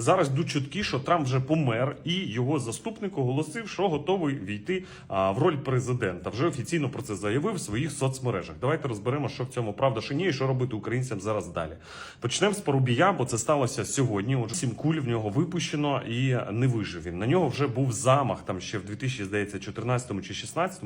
Зараз йдуть чутки, що Трамп вже помер, і його заступник оголосив, що готовий війти в роль президента. Вже офіційно про це заявив в своїх соцмережах. Давайте розберемо, що в цьому правда, що ні, і що робити українцям зараз далі. Почнемо з Парубія, бо це сталося сьогодні. Уже сім куль в нього випущено і не вижив він. На нього вже був замах там ще в 2014 чи 2016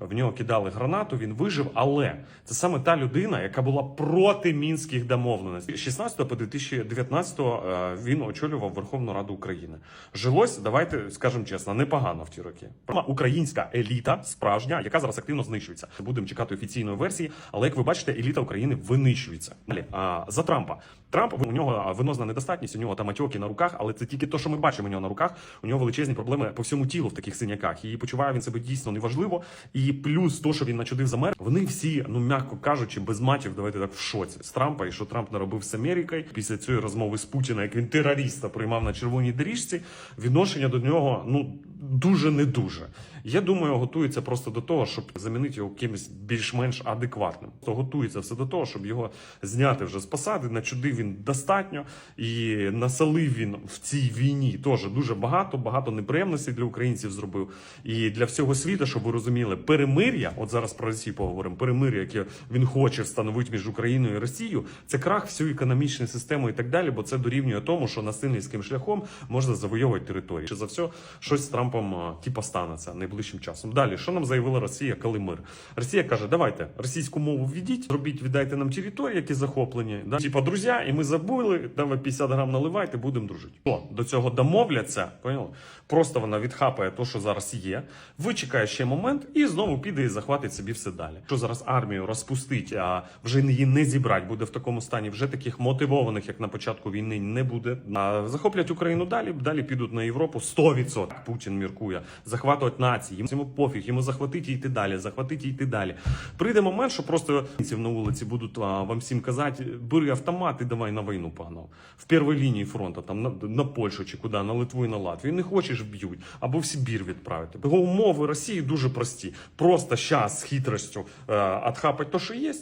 В нього кидали гранату. Він вижив, але це саме та людина, яка була проти мінських домовленостей. З 16 по 2019 е, він очолював Верховну Раду України. Жилось, давайте скажемо чесно, непогано в ті роки. Українська еліта справжня, яка зараз активно знищується. Будемо чекати офіційної версії, але як ви бачите, еліта України винищується. Далі за Трампа. Трамп у нього венозна недостатність, у нього там отьоки на руках, але це тільки те, що ми бачимо у нього на руках. У нього величезні проблеми по всьому тілу в таких синяках. І почуває він себе дійсно неважливо. І плюс то, що він начудив з Америки, вони всі, ну м'яко кажучи, без матів, давайте так в шоці з Трампа і що Трамп наробив з Америкою після цієї розмови з Путіна, як він терориста приймав на червоній доріжці. Відношення до нього ну дуже не дуже. Я думаю, готується просто до того, щоб замінити його кимось більш-менш адекватним. То готується все до того, щоб його зняти вже з посади. Начудив він достатньо і насалив він в цій війні теж дуже багато, багато неприємностей для українців зробив. І для всього світу, щоб ви розуміли, перемир'я, от зараз про Росію поговоримо, перемир'я, яке він хоче встановити між Україною і Росією, це крах всю економічну систему і так далі, бо це дорівнює тому, що насильницьким шляхом можна завойовувати території. Чи за все щось з Трампом а, типа станеться найближчим часом. Далі, що нам заявила Росія, коли мир? Росія каже: давайте російську мову введіть, зробіть, віддайте нам території, які захоплені. Да? Типа, друзі, і ми забули, давай 50 грам наливайте, будемо дружити. О, до цього домовляться, поняли? Просто вона відхапає те, що зараз є, вичекає ще момент і знову піде і захватить собі все далі. Що зараз армію розпустить, а вже її не зібрать, буде в такому стані. Вже таких мотивованих, як на початку війни, не буде. А захоплять Україну далі, далі підуть на Європу 100%. Путін міркує захватувати нації. Йому пофіг, йому захватити і йти далі, захватити і йти далі. Прийде момент, що просто на вулиці будуть а, вам всім казати: бери автомат і давай на війну погнав. В першій лінії фронту, там на, на Польщу чи куди, на Литву і на Латвію. Не хочеш вб'ють, або в Сибір відправити. Його умови Росії дуже прості. Просто щас з хитростю е, отхапать то, що є.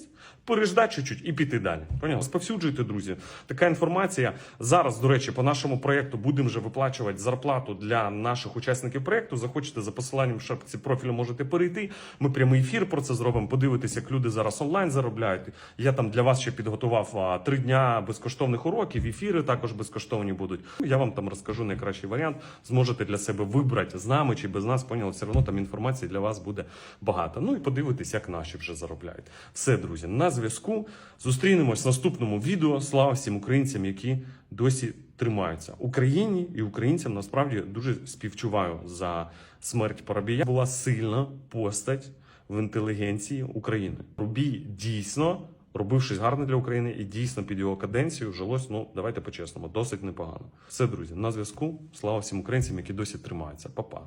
Переждати чуть-чуть і піти далі. Поняли? Розповсюджуйте, друзі. Така інформація. Зараз, до речі, по нашому проєкту будемо вже виплачувати зарплату для наших учасників проєкту. Захочете за посиланням в шапці профілю можете перейти. Ми прямий ефір про це зробимо. Подивитися, як люди зараз онлайн заробляють. Я там для вас ще підготував три дня безкоштовних уроків. Ефіри також безкоштовні будуть. Я вам там розкажу найкращий варіант. Зможете для себе вибрати з нами чи без нас. Поняли, все одно там інформації для вас буде багато. Ну і подивитись, як наші вже заробляють. Все, друзі, на зв'язку. Зустрінемось в наступному відео. Слава всім українцям, які досі тримаються. Україні і українцям насправді дуже співчуваю за смерть Парабія. Була сильна постать в інтелігенції України. Рубій дійсно робив щось гарне для України і дійсно під його каденцію жилось. Ну давайте по-чесному, досить непогано. Все, друзі, на зв'язку. Слава всім українцям, які досі тримаються. Па-па.